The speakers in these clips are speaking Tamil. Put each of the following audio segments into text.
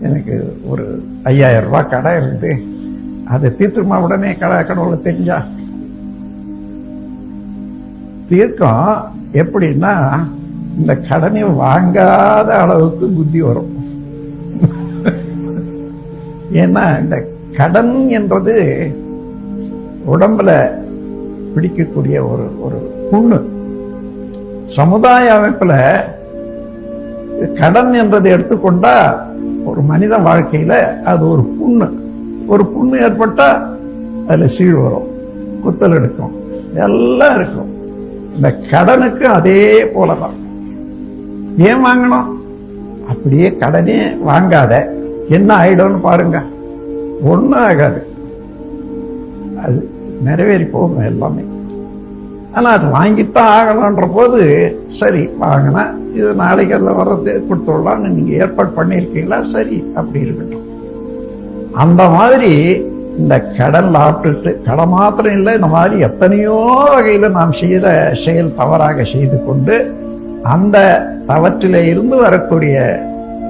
எனக்கு ஒரு ஐயாயிரம் ரூபாய் கடை இருக்குது அதை தீர்த்துமா உடனே கடை கடவுளை தெரிஞ்சா? தீர்க்கம் எப்படின்னா இந்த கடனை வாங்காத அளவுக்கு புத்தி வரும். ஏன்னா இந்த கடன் என்பது உடம்புல பிடிக்கக்கூடிய ஒரு ஒரு புண்ணு. சமுதாய அமைப்புல கடன் என்றதை எடுத்துக்கொண்டா ஒரு மனித வாழ்க்கையில அது ஒரு புண்ணு. ஒரு புண்ணு ஏற்பட்டா அதுல சீழ் வரும் குத்தல் எடுக்கும் எல்லாம் இருக்கும். இந்த கடனுக்கு அதே போலதான். ஏன் வாங்கணும்? அப்படியே கடனே வாங்காத. என்ன ஆயிடும்னு பாருங்க. ஒண்ணும் ஆகாது. அது நிறைவேறி போகும் எல்லாமே. ஆனால் அது வாங்கித்தான் ஆகலான்ற போது சரி வாங்கினா இது நாளைக்கு அதில் வர்றது கொடுத்துடலாம்னு நீங்கள் ஏற்பாடு பண்ணியிருக்கீங்களா? சரி அப்படி இருக்கட்டும். அந்த மாதிரி இந்த கடன் ஆட்டுட்டு கடன் மாத்திரம் இல்லை இந்த மாதிரி எத்தனையோ வகையில் நாம் செய்த செயல் தவறாக செய்து கொண்டு அந்த தவற்றிலே இருந்து வரக்கூடிய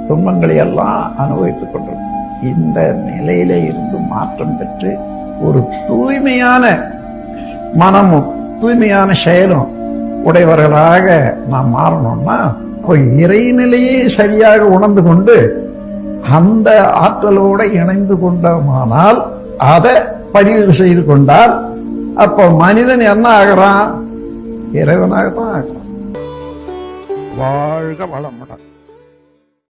துன்பங்களை எல்லாம் அனுபவித்துக் கொண்டிருக்கோம் இந்த நிலையில இருந்து மாற்றம் பெற்று ஒரு தூய்மையான மனமும் தூய்மையான செயலும் உடையவர்களாக நாம் மாறணும்னா இறைநிலையை சரியாக உணர்ந்து கொண்டு அந்த ஆற்றலோட இணைந்து கொண்டோமானால் அதை பதிவு செய்து கொண்டால் அப்போ மனிதன் என்ன ஆகிறான்? இறைவனாகத்தான் ஆகிறான். வாழ்க வளமுடன்.